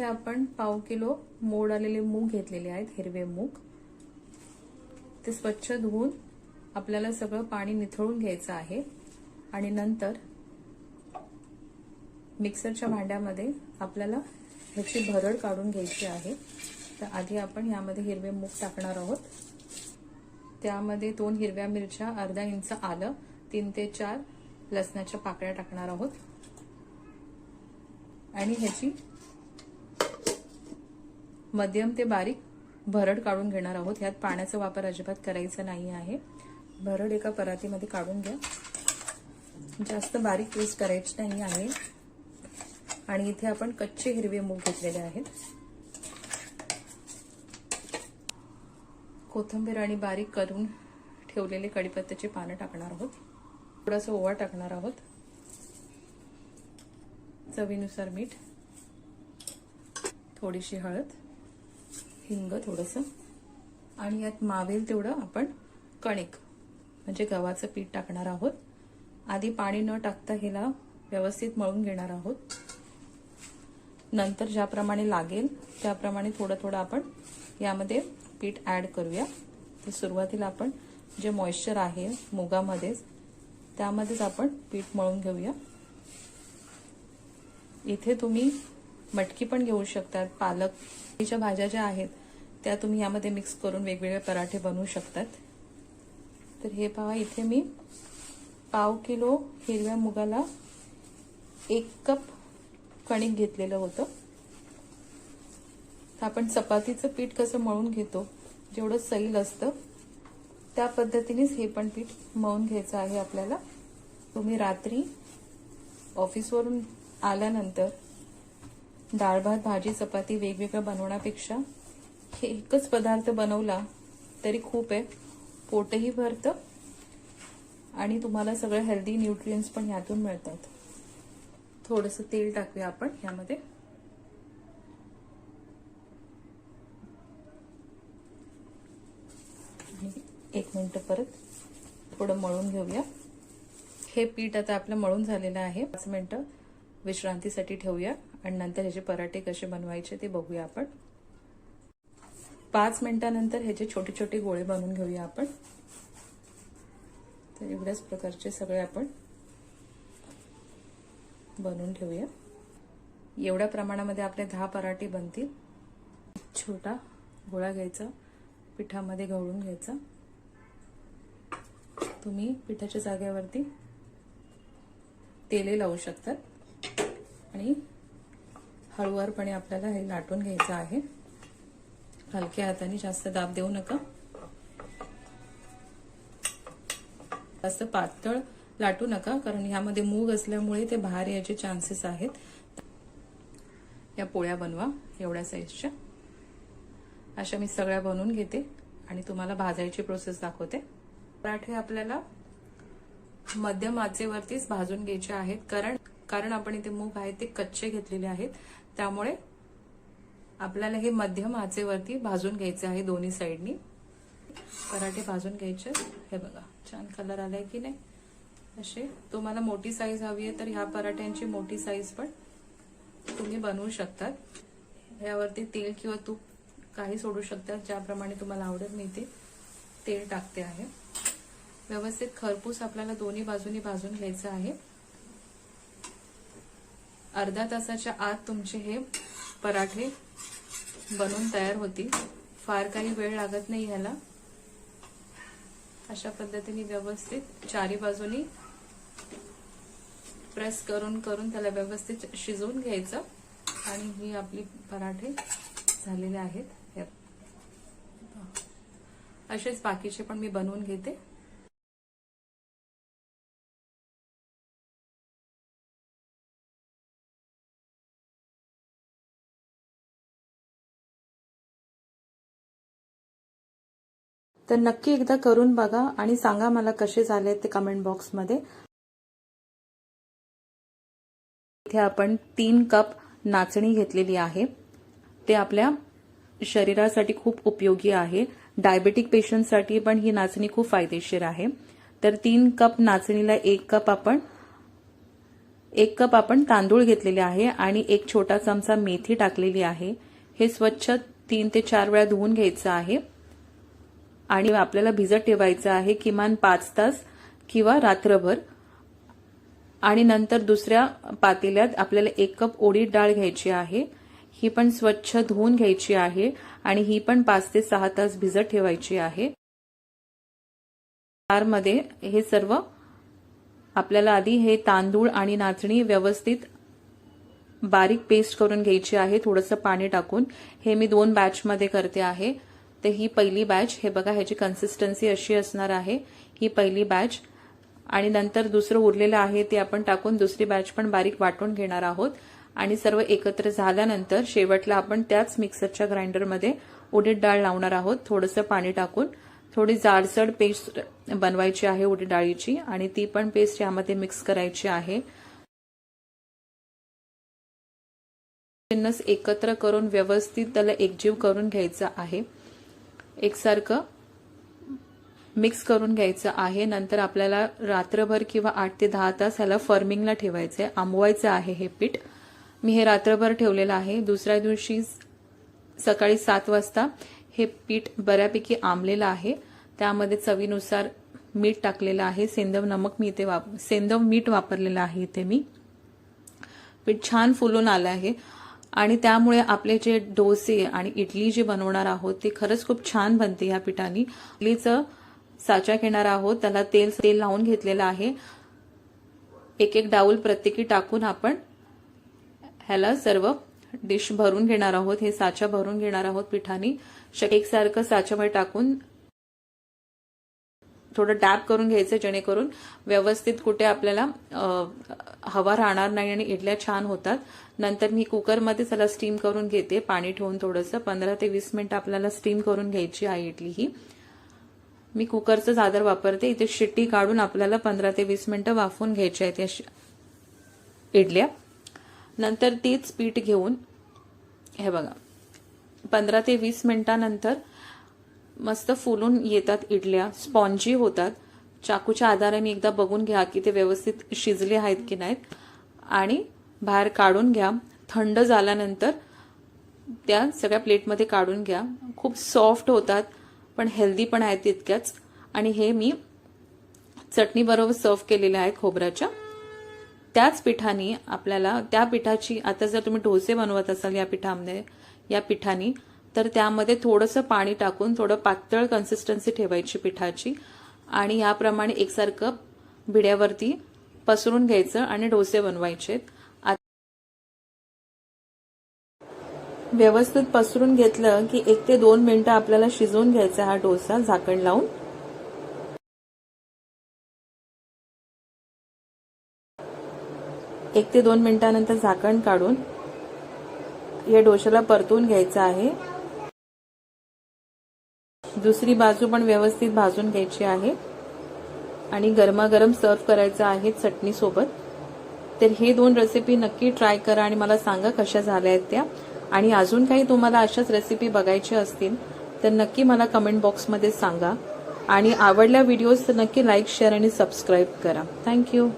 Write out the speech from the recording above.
इथे आपण पाव किलो मोड आलेले मूग घेतलेले आहेत हिरवे मूग. ते स्वच्छ धुवून आपल्याला सगळं पाणी निथळून घ्यायचं आहे. आणि नंतर मिक्सरच्या भांड्यामध्ये आपल्याला ह्याची भरड काढून घ्यायची आहे. तर आधी आपण यामध्ये हिरवे मूग टाकणार आहोत. त्यामध्ये दोन हिरव्या मिरच्या अर्धा इंच आलं तीन ते चार लसणाच्या पाकळ्या टाकणार आहोत. आणि ह्याची मध्यम ते बारीक भरड काढून घेणार आहोत. ह्यात पाण्याचा वापर अजिबात करायचा नाही आहे. भरड एका परातीमध्ये काढून घ्या. जास्त बारीक पेस्ट करायची नाही आहे. आणि इथे आपण कच्चे हिरवे मूग घेतलेले आहेत. कोथिंबीर आणि बारीक करून ठेवलेले कडीपत्त्याचे पानं टाकणार आहोत. थोडासा ओवा टाकणार आहोत. चवीनुसार मीठ. थोडीशी हळद. हिंग थोडंसं आणि यात मावेल तेवढं आपण कणिक म्हणजे गव्हाचं पीठ टाकणार आहोत. आधी पाणी न टाकता ह्याला व्यवस्थित मळून घेणार आहोत. नंतर ज्याप्रमाणे लागेल त्याप्रमाणे थोडं थोडं आपण यामध्ये पीठ ॲड करूया. तर सुरुवातीला आपण जे मॉइश्चर आहे मुगामध्येच त्यामध्येच आपण पीठ मळून घेऊया. इथे तुम्ही मटकी पण घेऊ शकतात पालक. भाज्या ज्या आहेत त्या तुम्ही यामध्ये मिक्स करून वेगवेगळे पराठे बनवू शकतात. तर हे पहा इथे मी पाव किलो हिरव्या मुगाला एक कप कणिक घेतलेलं होतं. तर आपण चपातीचं पीठ कसं मळून घेतो जेवढं सैल असतं त्या पद्धतीनेच हे पण पीठ मळून घ्यायचं आहे आपल्याला. तुम्ही रात्री ऑफिसवरून आल्यानंतर डाळ भात भाजी चपाती वेगवेगळं बनवण्यापेक्षा हे एकच पदार्थ बनवला तरी खूप आहे. पोटही भरतं आणि तुम्हाला सगळं हेल्दी न्यूट्रियन्स पण यातून मिळतात. थोडंसं तेल टाकूया आपण यामध्ये. एक मिनिट परत थोडं मळून घेऊया. हे पीठ आता आपलं मळून झालेलं आहे. पाच मिनिटं विश्रांतीसाठी ठेवूया आणि नंतर ह्याचे पराठे कसे बनवायचे ते बघूया आपण. पाच मिनिटानंतर ह्याचे छोटे छोटे गोळे बनवून घेऊया आपण. तर एवढ्याच प्रकारचे सगळे आपण बनवून ठेवूया. एवढ्या प्रमाणामध्ये आपले दहा पराठे बनतील. छोटा गोळा घ्यायचा पिठामध्ये घवळून घ्यायचा. तुम्ही पिठाच्या जागेवरती तेले लावू शकतात. आणि हळुवारपणे आपल्याला हे लाटून घ्यायचं आहे. हलक्या हाताने जास्त दाब देऊ नका. जास्त पातळ लाटू नका कारण ह्यामध्ये मूग असल्यामुळे ते बाहेर यायचे चान्सेस आहेत. या पोळ्या बनवा एवढ्या साईजच्या अशा मी सगळ्या बनवून घेते आणि तुम्हाला भाजायची प्रोसेस दाखवते. पराठे आपल्याला मध्यम आचेवरतीच भाजून घ्यायचे आहेत कारण कारण आपण इथे मूग आहेत ते कच्चे घेतलेले आहेत. त्यामुळे आपल्याला हे मध्यम आचेवरती भाजून घ्यायचे आहे दोन्ही साईडनी. पराठे भाजून घ्यायचे. हे बघा छान कलर आलाय की नाही? असे. तुम्हाला मोठी साईज हवी आहे तर ह्या पराठ्यांची मोठी साईज पण तुम्ही बनवू शकतात. यावरती तेल किंवा तूप काही सोडू शकतात ज्याप्रमाणे तुम्हाला आवडत मी ते तेल टाकते आहे. व्यवस्थित खरपूस आपल्याला दोन्ही बाजूनी भाजून घ्यायचं आहे. अर्धा तासाच्या आत तुमचे हे पराठे बनवून तयार होतील. फार काही वेळ लागत नाही ह्याला. अशा पद्धतीने व्यवस्थित चारी बाजूनी प्रेस करून करून त्याला व्यवस्थित शिजवून घ्यायचं. आणि ही आपली पराठे झालेले आहेत. असेच बाकीचे पण मी बनवून घेते. तर नक्की एकदा करून बघा आणि सांगा मला कसे झाले ते कमेंट बॉक्समध्ये इथे आपण तीन कप नाचणी घेतलेली आहे. ते आपल्या शरीरासाठी खूप उपयोगी आहे. डायबेटिक पेशंटसाठी पण ही नाचणी खूप फायदेशीर आहे. तर तीन कप नाचणीला एक कप आपण एक कप आपण तांदूळ घेतलेले आहे आणि एक छोटा चमचा मेथी टाकलेली आहे. हे स्वच्छ तीन ते चार वेळा धुवून घ्यायचं आहे. आणि आपल्याला भिजत ठेवायचं आहे किमान पाच तास किंवा रात्रभर. आणि नंतर दुसऱ्या पातेल्यात आपल्याला एक कप ओडीत डाळ घ्यायची आहे. ही पण स्वच्छ धुवून घ्यायची आहे आणि ही पण पाच ते सहा तास भिजत ठेवायची आहे. मध्ये हे सर्व आपल्याला आधी हे तांदूळ आणि नाचणी व्यवस्थित बारीक पेस्ट करून घ्यायची आहे. थोडंसं पाणी टाकून. हे मी दोन बॅचमध्ये करते आहे. तर ही पहिली बॅच हे बघा ह्याची कन्सिस्टन्सी अशी असणार आहे. ही पहिली बॅच आणि नंतर दुसरं उरलेलं आहे ते आपण टाकून दुसरी बॅच पण बारीक वाटून घेणार आहोत. आणि सर्व एकत्र झाल्यानंतर शेवटला आपण त्याच मिक्सरच्या ग्राइंडरमध्ये उडीद डाळ लावणार आहोत. थोडंसं पाणी टाकून थोडी जाडसड पेस्ट बनवायची आहे उडीद डाळीची आणि ती पण पेस्ट यामध्ये मिक्स करायची आहे. एकत्र करून व्यवस्थित त्याला एकजीव करून घ्यायचं आहे. एकसारखं मिक्स करून घ्यायचं आहे. नंतर आपल्याला रात्रभर किंवा आठ ते दहा तास ह्याला फर्मिंगला ठेवायचं आहे आंबवायचं आहे हे पीठ. मी हे रात्रभर ठेवलेलं आहे. दुसऱ्या दिवशी सकाळी सात वाजता हे पीठ बऱ्यापैकी आंबलेलं आहे. त्यामध्ये चवीनुसार मीठ टाकलेलं आहे. सेंदव नमक मी इथे वाप सेंदव मीठ वापरलेलं आहे इथे मी. पीठ छान फुलून आलं आहे. आणि त्यामुळे आपले जे डोसे आणि इडली जे बनवणार आहोत ते खरंच खूप छान बनते या पिठानी. इडलीचं साचा घेणार आहोत त्याला तेल तेल लावून घेतलेलं आहे. एक एक डाऊल प्रत्येकी टाकून आपण ह्याला सर्व डिश भरून घेणार आहोत हे साचा भरून घेणार आहोत पिठानी. एकसारखं साच्यामध्ये टाकून थोडं डॅप करून घ्यायचं जेणेकरून व्यवस्थित कुठे आपल्याला हवा राहणार नाही आणि इडल्या छान होतात. नंतर मी कुकरमध्ये त्याला स्टीम करून घेते पाणी ठेवून थोडंसं. पंधरा ते वीस मिनिट आपल्याला स्टीम करून घ्यायची आहे इडली ही. मी कुकरचं चादर वापरते. इथे शिट्टी काढून आपल्याला पंधरा ते वीस मिनिटं वाफवून घ्यायची आहेत या इडल्या. नंतर तीच पीठ घेऊन हे बघा पंधरा ते वीस मिनिटानंतर मस्त फुलून येतात इडल्या स्पॉन्जी होतात. चाकूच्या आधाराने एकदा बघून घ्या की ते व्यवस्थित शिजले आहेत की नाहीत. आणि बाहेर काढून घ्या. थंड झाल्यानंतर त्या सगळ्या प्लेटमध्ये काढून घ्या. खूप सॉफ्ट होतात पण हेल्दी पण आहेत तितक्याच आणि हे मी चटणीबरोबर सर्व केलेल्या आहे खोबऱ्याच्या. त्याच पिठानी आपल्याला त्या पिठाची आता जर तुम्ही डोसे बनवत असाल या पिठामध्ये या पिठानी तर त्यामध्ये थोडंसं पाणी टाकून थोडं पातळ कन्सिस्टन्सी ठेवायची पिठाची. आणि याप्रमाणे एकसारखं भिड्यावरती पसरून घ्यायचं आणि डोसे बनवायचे. व्यवस्थित पसरून घेतलं की एक ते दोन मिनिटं आपल्याला शिजवून घ्यायचा हा डोसा झाकण लावून. एक ते दोन मिनिटानंतर झाकण काढून या डोशाला परतून घ्यायचं आहे. दुसरी बाजू पण व्यवस्थित भाजून घ्यायची आहे. आणि गरमागरम सर्व करायचं आहे चटणी सोबत. तर हे दोन रेसिपी नक्की ट्राय करा आणि मला सांगा कशा झाल्या आहेत त्या. आणि अजून काही तुम्हाला अशाच रेसिपी बघायच्या असतील तर नक्की मला कमेंट बॉक्समध्ये सांगा. आणि आवडल्या व्हिडिओज तर नक्की लाईक शेअर आणि सबस्क्राईब करा. Thank you